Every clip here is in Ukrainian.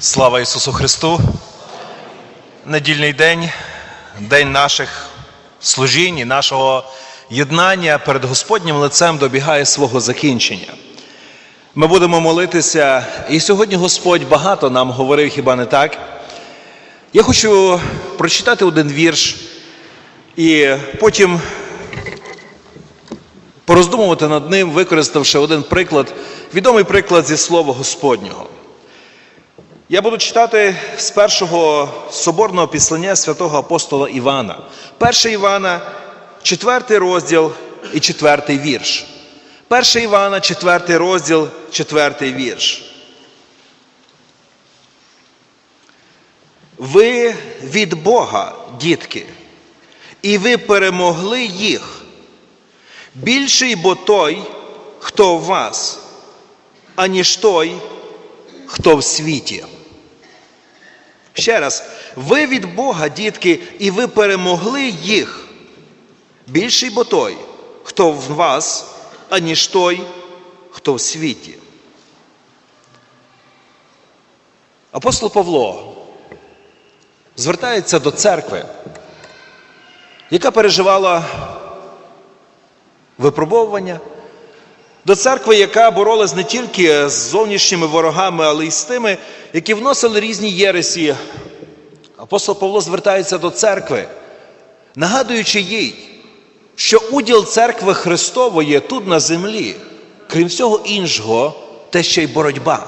Слава Ісусу Христу! Недільний день, день наших служінь і нашого єднання перед Господнім лицем добігає свого закінчення. Ми будемо молитися, і сьогодні Господь багато нам говорив, хіба не так? Я хочу прочитати один вірш і потім пороздумувати над ним, використавши один приклад, відомий приклад зі Слова Господнього. Я буду читати з першого соборного післання святого апостола Івана. Перше Івана, четвертий розділ і четвертий вірш. Перше Івана, четвертий розділ, четвертий вірш. Ви від Бога, дітки, і ви перемогли їх. Більший бо той, хто в вас, аніж той, хто в світі. Ще раз, ви від Бога, дітки, і ви перемогли їх. Більший бо той, хто в вас, аніж той, хто в світі. Апостол Павло звертається до церкви, яка переживала випробовування, до церкви, яка боролась не тільки з зовнішніми ворогами, але й з тими, які вносили різні єресі. Апостол Павло звертається до церкви, нагадуючи їй, що уділ церкви Христової тут на землі, крім всього іншого, те ще й боротьба.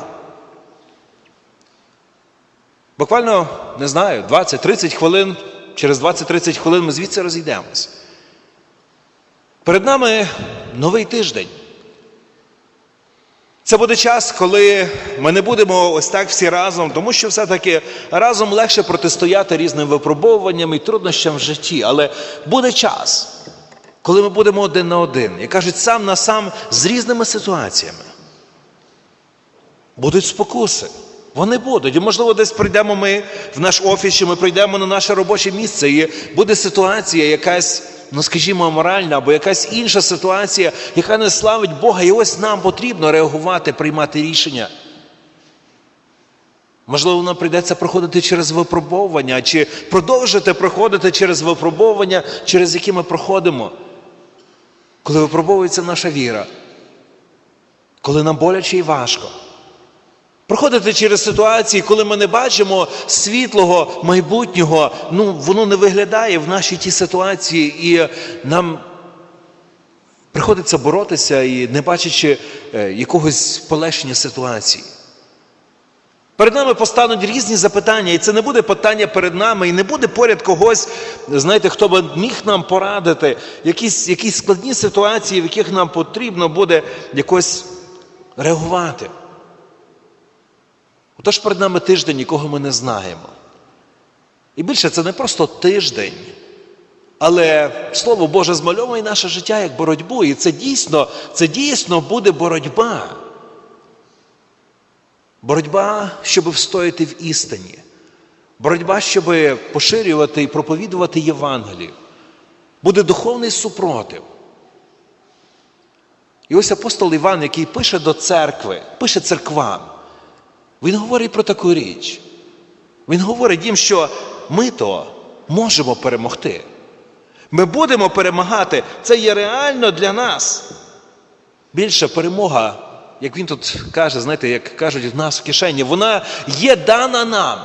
Буквально, не знаю, 20-30 хвилин, через 20-30 хвилин ми звідси розійдемось. Перед нами новий тиждень. Це буде час, коли ми не будемо ось так всі разом, тому що все-таки разом легше протистояти різним випробовуванням і труднощам в житті. Але буде час, коли ми будемо один на один, і кажуть, сам на сам з різними ситуаціями. Будуть спокуси. Вони будуть. І, можливо, десь прийдемо ми в наш офіс, чи ми прийдемо на наше робоче місце, і буде ситуація якась, ну скажімо, моральна, або якась інша ситуація, яка не славить Бога. І ось нам потрібно реагувати, приймати рішення. Можливо, нам прийдеться проходити через випробовування, чи продовжити проходити через випробовування, через які ми проходимо, коли випробовується наша віра, коли нам боляче і важко. Проходити через ситуації, коли ми не бачимо світлого майбутнього, ну воно не виглядає в нашій тій ситуації, і нам приходиться боротися і не бачачи е, якогось полегшення ситуації. Перед нами постануть різні запитання, і це не буде питання перед нами, і не буде поряд когось, знаєте, хто би міг нам порадити, якісь, якісь складні ситуації, в яких нам потрібно буде якось реагувати. Отож перед нами тиждень, якого ми не знаємо. І більше це не просто тиждень, але Слово Боже змальовує наше життя як боротьбу. І це дійсно, це дійсно буде боротьба. Боротьба, щоб встояти в істині. Боротьба, щоб поширювати і проповідувати Євангелію. Буде духовний супротив. І ось апостол Іван, який пише до церкви, пише церквам. Він говорить про таку річ. Він говорить їм, що ми то можемо перемогти. Ми будемо перемагати. Це є реально для нас. Більша перемога, як він тут каже, знаєте, як кажуть в нас в кишені, вона є дана нам.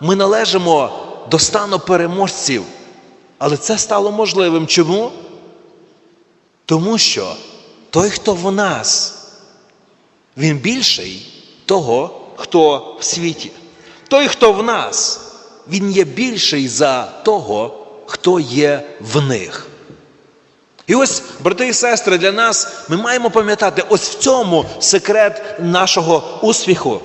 Ми належимо до стану переможців. Але це стало можливим. Чому? Тому що той, хто в нас, він більший того хто в світі. Той, хто в нас, він є більший за того, хто є в них. І ось, брати і сестри, для нас ми маємо пам'ятати ось в цьому секрет нашого успіху.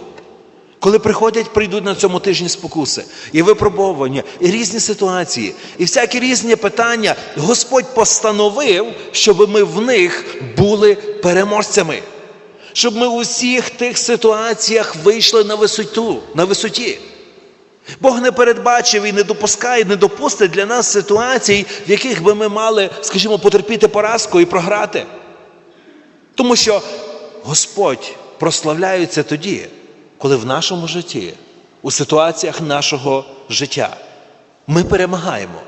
Коли приходять, прийдуть на цьому тижні спокуси, і випробовування, і різні ситуації, і всякі різні питання, Господь постановив, щоб ми в них були переможцями щоб ми у всіх тих ситуаціях вийшли на висоту, на висоті. Бог не передбачив і не допускає, не допустить для нас ситуацій, в яких би ми мали, скажімо, потерпіти поразку і програти. Тому що Господь прославляється тоді, коли в нашому житті у ситуаціях нашого життя. Ми перемагаємо.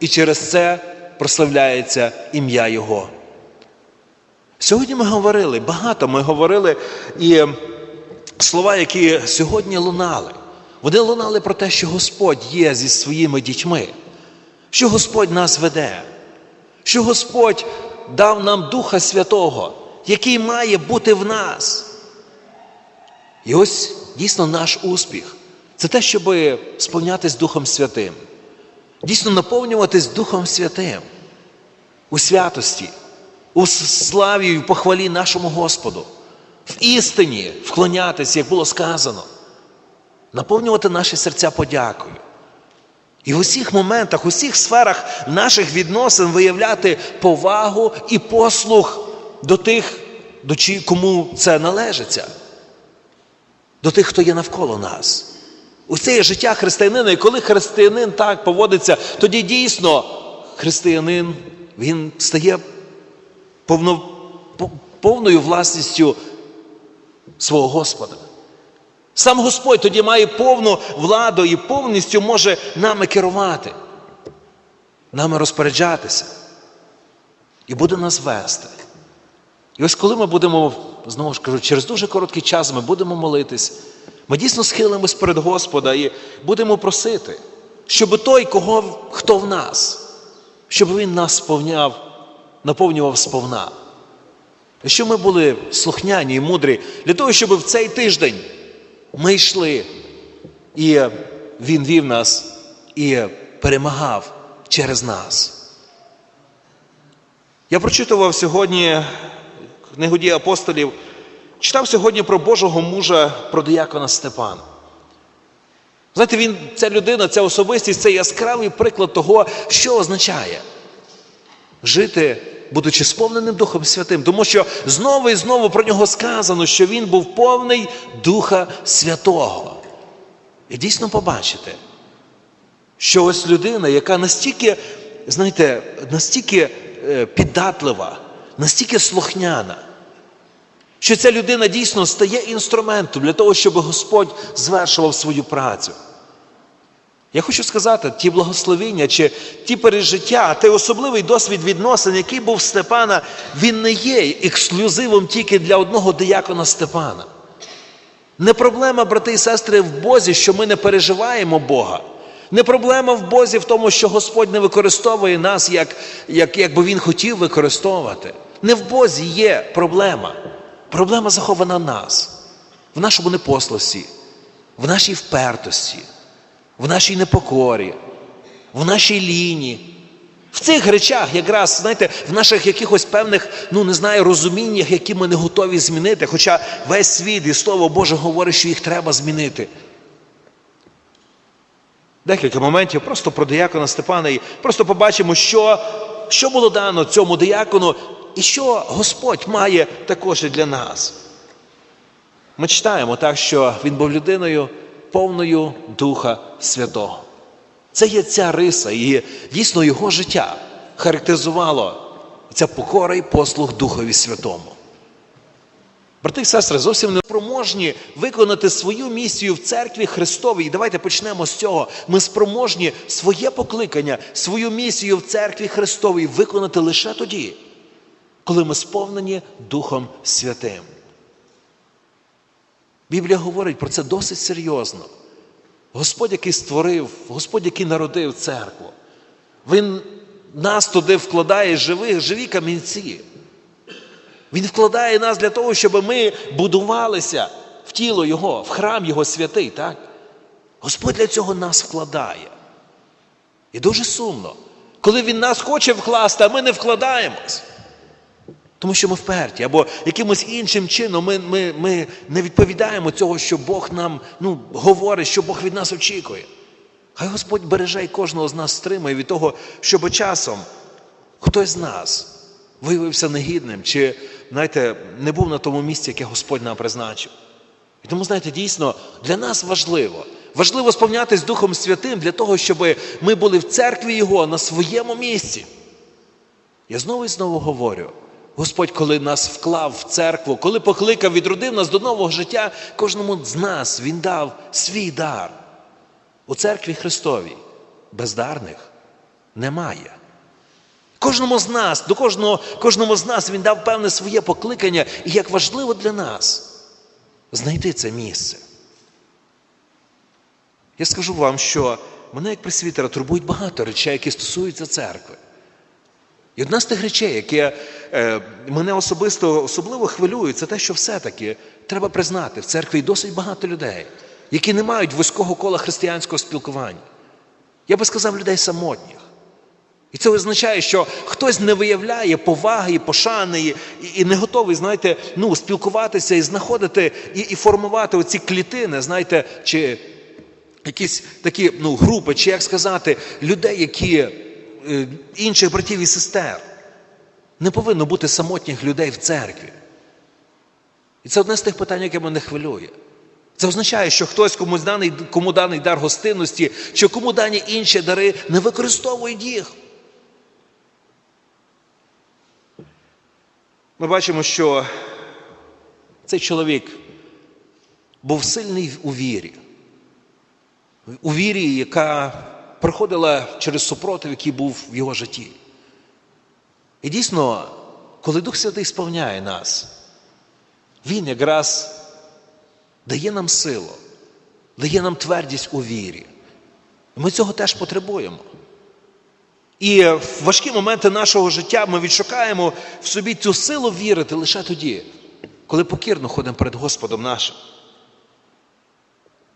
І через це прославляється ім'я Його. Сьогодні ми говорили, багато ми говорили і слова, які сьогодні лунали. Вони лунали про те, що Господь є зі своїми дітьми, що Господь нас веде, що Господь дав нам Духа Святого, який має бути в нас. І ось дійсно наш успіх це те, щоб сповнятись Духом Святим, дійсно наповнюватись Духом Святим у святості, у славі і в похвалі нашому Господу, в істині вклонятись, як було сказано, наповнювати наші серця подякою. І в усіх моментах, у всіх сферах наших відносин виявляти повагу і послух до тих, до чи, кому це належиться, до тих, хто є навколо нас. Усе є життя християнина, і коли християнин так поводиться, тоді дійсно християнин він стає повно, повною власністю свого Господа. Сам Господь тоді має повну владу і повністю може нами керувати, нами розпоряджатися і буде нас вести. І ось коли ми будемо, знову ж кажу, через дуже короткий час ми будемо молитись, ми дійсно схилимось перед Господа і будемо просити, щоб той, кого, хто в нас, щоб Він нас сповняв, наповнював сповна. Щоб ми були слухняні і мудрі для того, щоб в цей тиждень ми йшли, і Він вів нас і перемагав через нас. Я прочитував сьогодні книгу дій апостолів, читав сьогодні про Божого мужа, про диякона Степана. Знаєте, він, ця людина, ця особистість це яскравий приклад того, що означає жити, будучи сповненим Духом Святим. Тому що знову і знову про нього сказано, що він був повний Духа Святого. І дійсно побачите, що ось людина, яка настільки, знаєте, настільки е, піддатлива, настільки слухняна, що ця людина дійсно стає інструментом для того, щоб Господь звершував свою працю. Я хочу сказати, ті благословіння чи ті пережиття, той особливий досвід відносин, який був Степана, він не є ексклюзивом тільки для одного диякона Степана. Не проблема, брати і сестри, в Бозі, що ми не переживаємо Бога. Не проблема в Бозі в тому, що Господь не використовує нас, як, як, як би Він хотів використовувати. Не в Бозі є проблема. Проблема захована в нас, в нашому непослусі, в нашій впертості, в нашій непокорі, в нашій ліні. В цих речах, якраз, знаєте, в наших якихось певних, ну не знаю, розуміннях, які ми не готові змінити, хоча весь світ і Слово Боже говорить, що їх треба змінити. Декілька моментів просто про диякона Степана і просто побачимо, що, що було дано цьому диякону і що Господь має також і для нас. Ми читаємо так, що він був людиною повною Духа Святого. Це є ця риса, і дійсно його життя характеризувало ця покора і послуг Духові Святому. Брати і сестри, зовсім не спроможні виконати свою місію в церкві Христовій. І давайте почнемо з цього. Ми спроможні своє покликання, свою місію в церкві Христовій виконати лише тоді, коли ми сповнені Духом Святим. Біблія говорить про це досить серйозно. Господь, який створив, Господь, який народив церкву, Він нас туди вкладає живих, живі камінці. Він вкладає нас для того, щоб ми будувалися в тіло Його, в храм Його святий. так? Господь для цього нас вкладає. І дуже сумно, коли Він нас хоче вкласти, а ми не вкладаємось. Тому що ми вперті, або якимось іншим чином ми ми, ми не відповідаємо цього, що Бог нам ну, говорить, що Бог від нас очікує. Хай Господь береже і кожного з нас стримує від того, щоб часом хтось з нас виявився негідним, чи, знаєте, не був на тому місці, яке Господь нам призначив. І тому, знаєте, дійсно для нас важливо. Важливо сповнятись Духом Святим для того, щоб ми були в церкві Його на своєму місці. Я знову і знову говорю. Господь, коли нас вклав в церкву, коли покликав, відродив нас до нового життя, кожному з нас Він дав свій дар. У церкві Христовій бездарних немає. Кожному з нас, до кожного, кожному з нас він дав певне своє покликання, і як важливо для нас знайти це місце. Я скажу вам, що мене, як пресвітера, турбують багато речей, які стосуються церкви. І одна з тих речей, яке е, мене особисто особливо хвилює, це те, що все-таки треба признати, в церкві досить багато людей, які не мають вузького кола християнського спілкування. Я би сказав, людей самотніх. І це означає, що хтось не виявляє поваги і пошани, і, не готовий, знаєте, ну, спілкуватися і знаходити, і, і формувати оці клітини, знаєте, чи якісь такі ну, групи, чи як сказати, людей, які інших братів і сестер. Не повинно бути самотніх людей в церкві. І це одне з тих питань, яке мене хвилює. Це означає, що хтось комусь даний, кому даний дар гостинності, чи кому дані інші дари, не використовують їх. Ми бачимо, що цей чоловік був сильний у вірі, у вірі, яка проходила через супротив, який був в його житті. І дійсно, коли Дух Святий сповняє нас, Він якраз дає нам силу, дає нам твердість у вірі. Ми цього теж потребуємо. І в важкі моменти нашого життя ми відшукаємо в собі цю силу вірити лише тоді, коли покірно ходимо перед Господом нашим.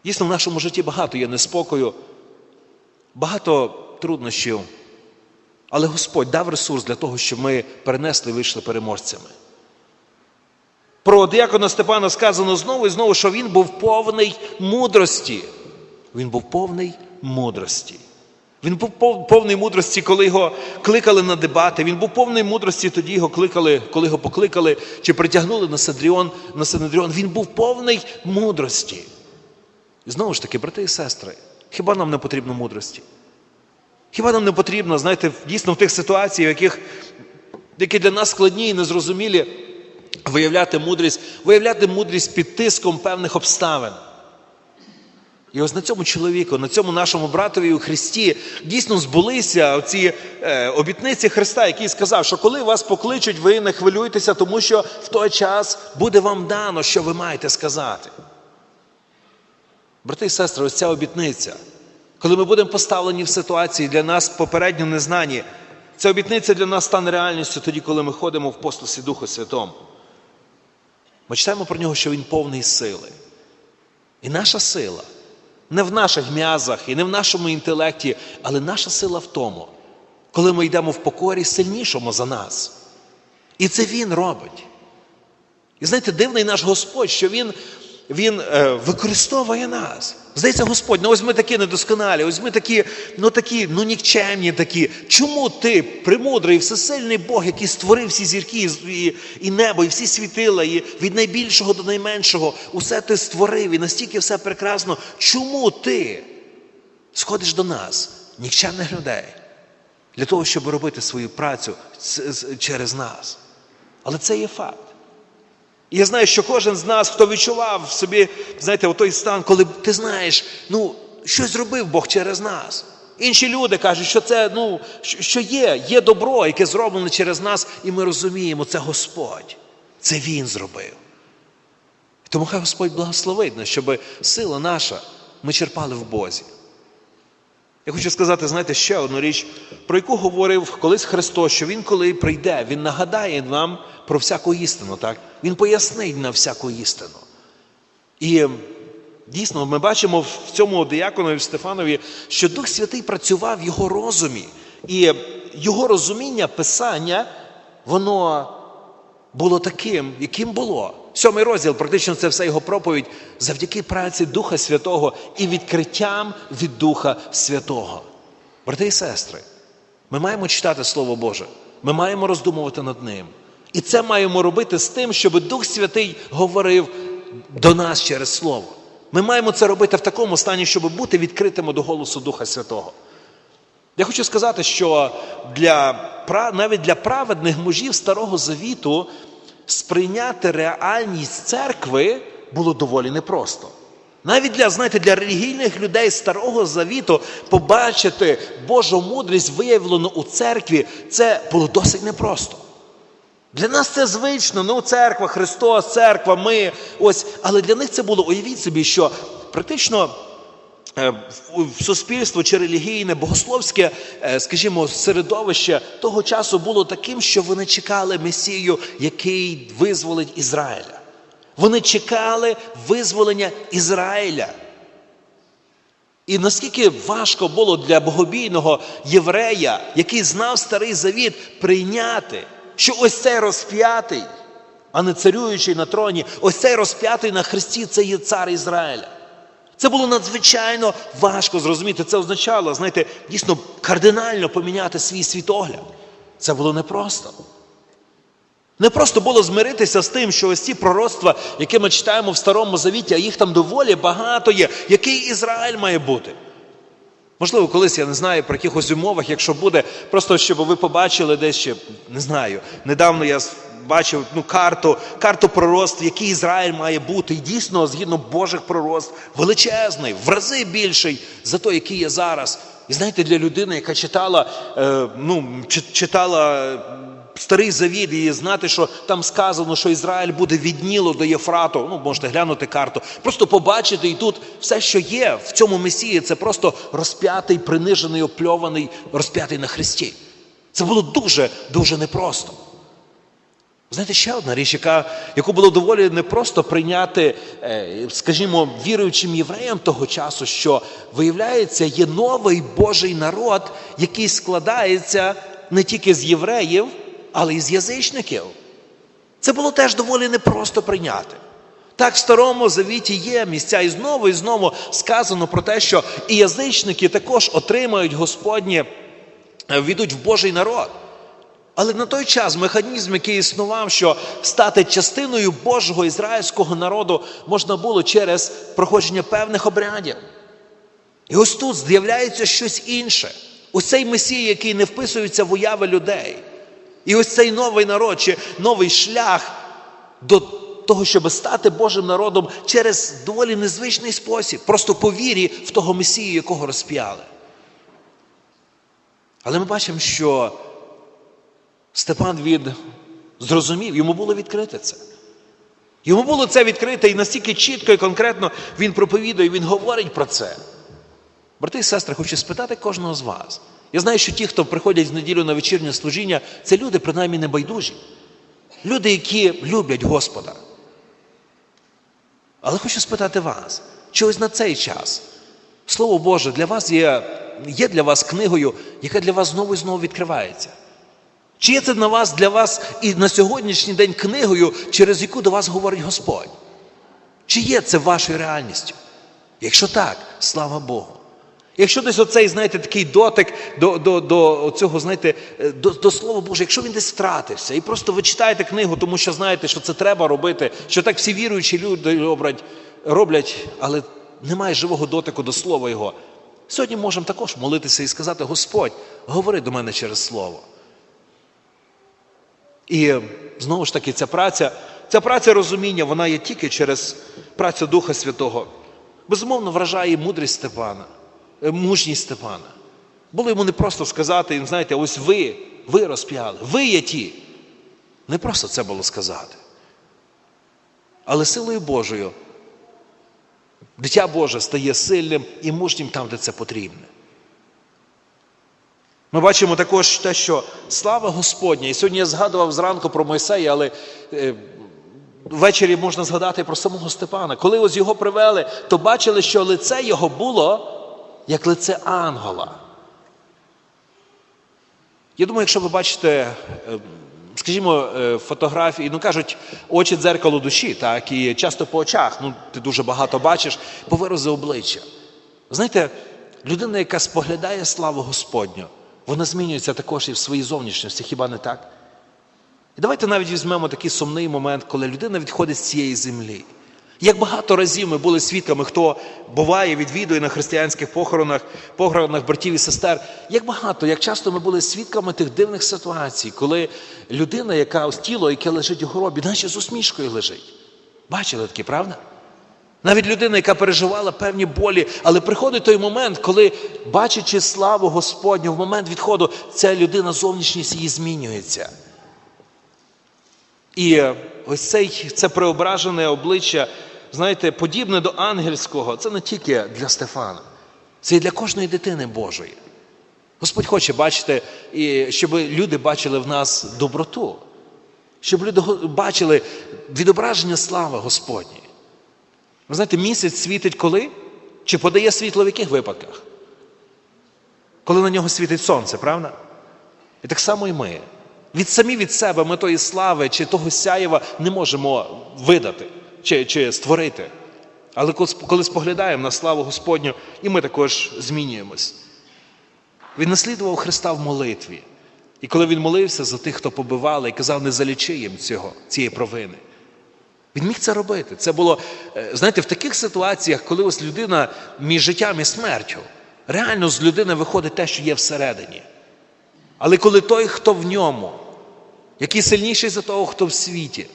Дійсно, в нашому житті багато є неспокою, багато труднощів, але Господь дав ресурс для того, щоб ми перенесли вийшли переможцями. Про діакона Степана сказано знову і знову, що він був повний мудрості. Він був повний мудрості. Він був повний мудрості, коли його кликали на дебати. Він був повний мудрості, тоді його кликали, коли його покликали чи притягнули на Сидріон, на Синедріон. Він був повний мудрості. І знову ж таки, брати і сестри, хіба нам не потрібно мудрості? Хіба нам не потрібно, знаєте, дійсно в тих ситуаціях, яких, які для нас складні і незрозумілі, виявляти мудрість, виявляти мудрість під тиском певних обставин. І ось на цьому чоловіку, на цьому нашому братові у Христі дійсно збулися ці е, обітниці Христа, який сказав, що коли вас покличуть, ви не хвилюйтеся, тому що в той час буде вам дано, що ви маєте сказати. Брати і сестри, ось ця обітниця, коли ми будемо поставлені в ситуації для нас попередньо незнані, ця обітниця для нас стане реальністю тоді, коли ми ходимо в послусі Духу Святому. Ми читаємо про нього, що він повний сили. І наша сила не в наших м'язах і не в нашому інтелекті, але наша сила в тому, коли ми йдемо в покорі сильнішому за нас. І це Він робить. І знаєте, дивний наш Господь, що Він він е, використовує нас. Здається, Господь, ну ось ми такі недосконалі, ось ми такі, ну такі, ну нікчемні такі. Чому ти, премудрий, всесильний Бог, який створив всі зірки і, і небо, і всі світила, і від найбільшого до найменшого, усе ти створив, і настільки все прекрасно. Чому ти сходиш до нас, нікчемних людей, для того, щоб робити свою працю через нас? Але це є факт. І я знаю, що кожен з нас, хто відчував в собі, знаєте, той стан, коли ти знаєш, ну, щось зробив Бог через нас. Інші люди кажуть, що це ну, що є, є добро, яке зроблено через нас, і ми розуміємо, це Господь. Це Він зробив. Тому хай Господь благословить нас, щоб сила наша ми черпали в Бозі. Я хочу сказати, знаєте, ще одну річ, про яку говорив колись Христос, що Він, коли прийде, Він нагадає нам про всяку істину. так? Він пояснить нам всяку істину. І дійсно, ми бачимо в цьому дияконові Стефанові, що Дух Святий працював в його розумі. І його розуміння Писання, воно було таким, яким було. Сьомий розділ, практично це все його проповідь, завдяки праці Духа Святого і відкриттям від Духа Святого. Брати і сестри, ми маємо читати Слово Боже, ми маємо роздумувати над ним. І це маємо робити з тим, щоб Дух Святий говорив до нас через Слово. Ми маємо це робити в такому стані, щоб бути відкритими до голосу Духа Святого. Я хочу сказати, що для, навіть для праведних мужів Старого Завіту сприйняти реальність церкви було доволі непросто. Навіть для, знаєте, для релігійних людей Старого Завіту побачити Божу мудрість виявлену у церкві, це було досить непросто. Для нас це звично, ну церква, Христос, церква, ми. Ось, але для них це було, уявіть собі, що практично суспільство чи релігійне, богословське, е, скажімо, середовище того часу було таким, що вони чекали Месію, який визволить Ізраїля. Вони чекали визволення Ізраїля. І наскільки важко було для богобійного єврея, який знав старий завіт, прийняти, що ось цей розп'ятий, а не царюючий на троні, ось цей розп'ятий на Христі це є цар Ізраїля. Це було надзвичайно важко зрозуміти. Це означало, знаєте, дійсно кардинально поміняти свій світогляд. Це було непросто. Не просто було змиритися з тим, що ось ці пророцтва, які ми читаємо в Старому Завіті, а їх там доволі багато є, який Ізраїль має бути. Можливо, колись я не знаю про якихось умовах, якщо буде, просто щоб ви побачили десь ще, не знаю. Недавно я бачив ну, карту, карту пророцтв, який Ізраїль має бути. І дійсно, згідно Божих пророцтв, величезний, в рази більший за той, який є зараз. І знаєте, для людини, яка читала, е, ну, читала е, Старий Завіт і знати, що там сказано, що Ізраїль буде від Нілу до Єфрату. Ну, можете глянути карту. Просто побачити, і тут все, що є в цьому Месії, це просто розп'ятий, принижений, опльований, розп'ятий на Христі. Це було дуже, дуже непросто. Знаєте, ще одна річ, яка, яку було доволі непросто прийняти, е, скажімо, віруючим євреям того часу, що виявляється, є новий Божий народ, який складається не тільки з євреїв, але й з язичників. Це було теж доволі непросто прийняти. Так, в Старому Завіті є місця, і знову і знову сказано про те, що і язичники також отримають Господнє, е, війдуть в Божий народ. Але на той час механізм, який існував, що стати частиною Божого ізраїльського народу можна було через проходження певних обрядів. І ось тут з'являється щось інше. Ось цей Месій, який не вписується в уяви людей. І ось цей новий народ, чи новий шлях до того, щоб стати Божим народом через доволі незвичний спосіб, просто по вірі в того Месію, якого розп'яли. Але ми бачимо, що Степан від зрозумів, йому було відкрите це. Йому було це відкрите і настільки чітко і конкретно він проповідує, він говорить про це. Брати і сестри, хочу спитати кожного з вас. Я знаю, що ті, хто приходять в неділю на вечірнє служіння, це люди, принаймні, небайдужі. Люди, які люблять Господа. Але хочу спитати вас, чи ось на цей час Слово Боже для вас є, є для вас книгою, яка для вас знову і знову відкривається? Чи є це на вас для вас і на сьогоднішній день книгою, через яку до вас говорить Господь? Чи є це вашою реальністю? Якщо так, слава Богу. Якщо десь оцей, знаєте, такий дотик до, до, до цього, знаєте, е, до, до Слова Божого, якщо він десь втратився, і просто ви читаєте книгу, тому що знаєте, що це треба робити, що так всі віруючі люди роблять, роблять але немає живого дотику до Слова Його. Сьогодні можемо також молитися і сказати: Господь, говори до мене через Слово. І знову ж таки, ця праця, ця праця розуміння, вона є тільки через працю Духа Святого. Безумовно, вражає мудрість Степана, е, мужність Степана. Було йому не просто сказати, їм, знаєте, ось ви, ви розп'яли, ви є ті. Не просто це було сказати. Але силою Божою дитя Боже стає сильним і мужнім там, де це потрібне. Ми бачимо також те, що слава Господня. І сьогодні я згадував зранку про Мойсея, але е, ввечері можна згадати про самого Степана. Коли ось його привели, то бачили, що лице його було як лице ангела. Я думаю, якщо ви бачите, е, скажімо, е, фотографії, ну кажуть, очі дзеркало душі, так, і часто по очах, ну ти дуже багато бачиш, по виразу обличчя. Знаєте, людина, яка споглядає славу Господню, вона змінюється також і в своїй зовнішності, хіба не так? І давайте навіть візьмемо такий сумний момент, коли людина відходить з цієї землі. Як багато разів ми були свідками, хто буває, відвідує на християнських похоронах, похоронах братів і сестер, як багато, як часто ми були свідками тих дивних ситуацій, коли людина, яка тіло, яке лежить у гробі, наче з усмішкою лежить. Бачили таке, правда? Навіть людина, яка переживала певні болі, але приходить той момент, коли, бачачи славу Господню, в момент відходу, ця людина зовнішність її змінюється. І ось цей, це преображене обличчя, знаєте, подібне до ангельського, це не тільки для Стефана, це і для кожної дитини Божої. Господь хоче бачити, щоб люди бачили в нас доброту, щоб люди бачили відображення слави Господньої. Ви знаєте, місяць світить коли? Чи подає світло в яких випадках? Коли на нього світить сонце, правда? І так само і ми. Від самі від себе ми тої слави чи того сяєва не можемо видати чи, чи створити. Але коли споглядаємо на славу Господню, і ми також змінюємось. Він наслідував Христа в молитві. І коли він молився за тих, хто побивали, і казав, не залічи їм цього, цієї провини. Він міг це робити. Це було, е, знаєте, в таких ситуаціях, коли ось людина між життям і смертю, реально з людини виходить те, що є всередині. Але коли той, хто в ньому, який сильніший за того, хто в світі,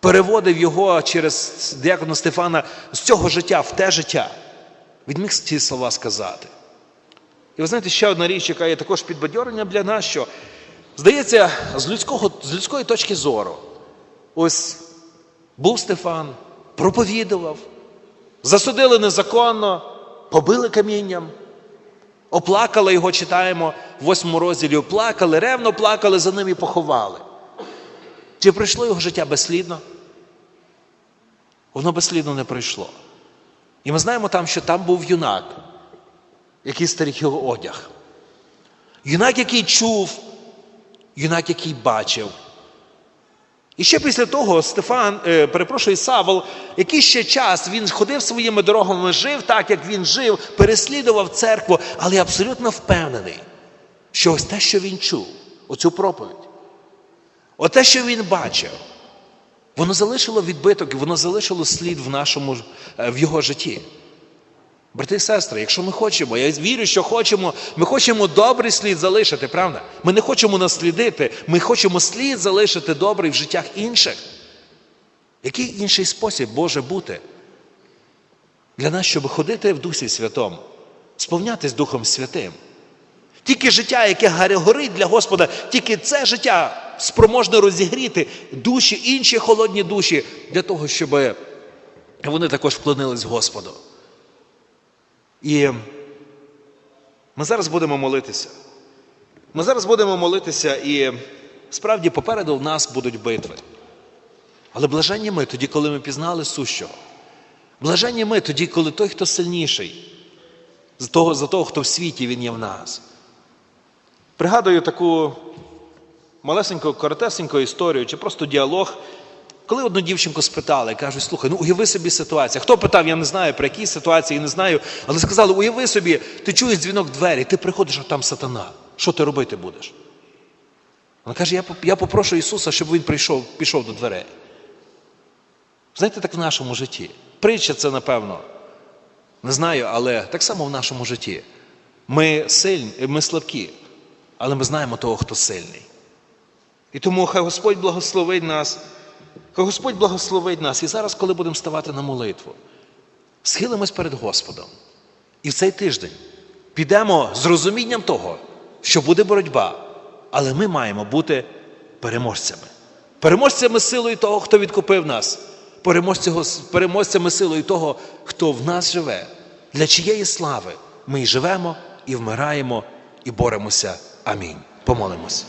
переводив його через діакона Стефана з цього життя в те життя, він міг ці слова сказати. І ви знаєте, ще одна річ, яка є також підбадьоренням для нас, що здається, з, людського, з людської точки зору, ось був Стефан, проповідував, засудили незаконно, побили камінням, оплакали його, читаємо в восьмому розділі, оплакали, ревно плакали за ним і поховали. Чи пройшло його життя безслідно? Воно безслідно не пройшло. І ми знаємо там, що там був юнак, який стеріг його одяг. Юнак, який чув, юнак, який бачив. І ще після того Стефан, е, перепрошую, Савол, який ще час він ходив своїми дорогами, жив так, як він жив, переслідував церкву, але абсолютно впевнений, що ось те, що він чув, оцю проповідь, оте, що він бачив, воно залишило відбиток, воно залишило слід в нашому е, в його житті. Брати і сестри, якщо ми хочемо, я вірю, що хочемо, ми хочемо добрий слід залишити, правда? Ми не хочемо наслідити, ми хочемо слід залишити добрий в життях інших. Який інший спосіб може бути для нас, щоб ходити в Дусі Святому, сповнятись Духом Святим? Тільки життя, яке горить для Господа, тільки це життя спроможне розігріти душі, інші холодні душі, для того, щоб вони також вклонились Господу. І ми зараз будемо молитися. Ми зараз будемо молитися, і справді попереду в нас будуть битви. Але блаженні ми тоді, коли ми пізнали сущого. Блаженні ми тоді, коли той, хто сильніший, за того, за того, хто в світі, він є в нас. Пригадую таку малесеньку, коротесеньку історію, чи просто діалог, коли одну дівчинку спитали, кажуть, слухай, ну уяви собі ситуацію. Хто питав, я не знаю, про які ситуації, не знаю. Але сказали, уяви собі, ти чуєш дзвінок двері, ти приходиш, а там сатана. Що ти робити будеш? Вона каже, я, я попрошу Ісуса, щоб він прийшов, пішов до дверей. Знаєте, так в нашому житті. Притча це, напевно, не знаю, але так само в нашому житті. Ми сильні, ми слабкі, але ми знаємо того, хто сильний. І тому хай Господь благословить нас. Господь благословить нас. І зараз, коли будемо ставати на молитву, схилимось перед Господом. І в цей тиждень підемо з розумінням того, що буде боротьба, але ми маємо бути переможцями. Переможцями силою того, хто відкупив нас, переможцями силою того, хто в нас живе, для чиєї слави ми і живемо, і вмираємо, і боремося. Амінь. Помолимось.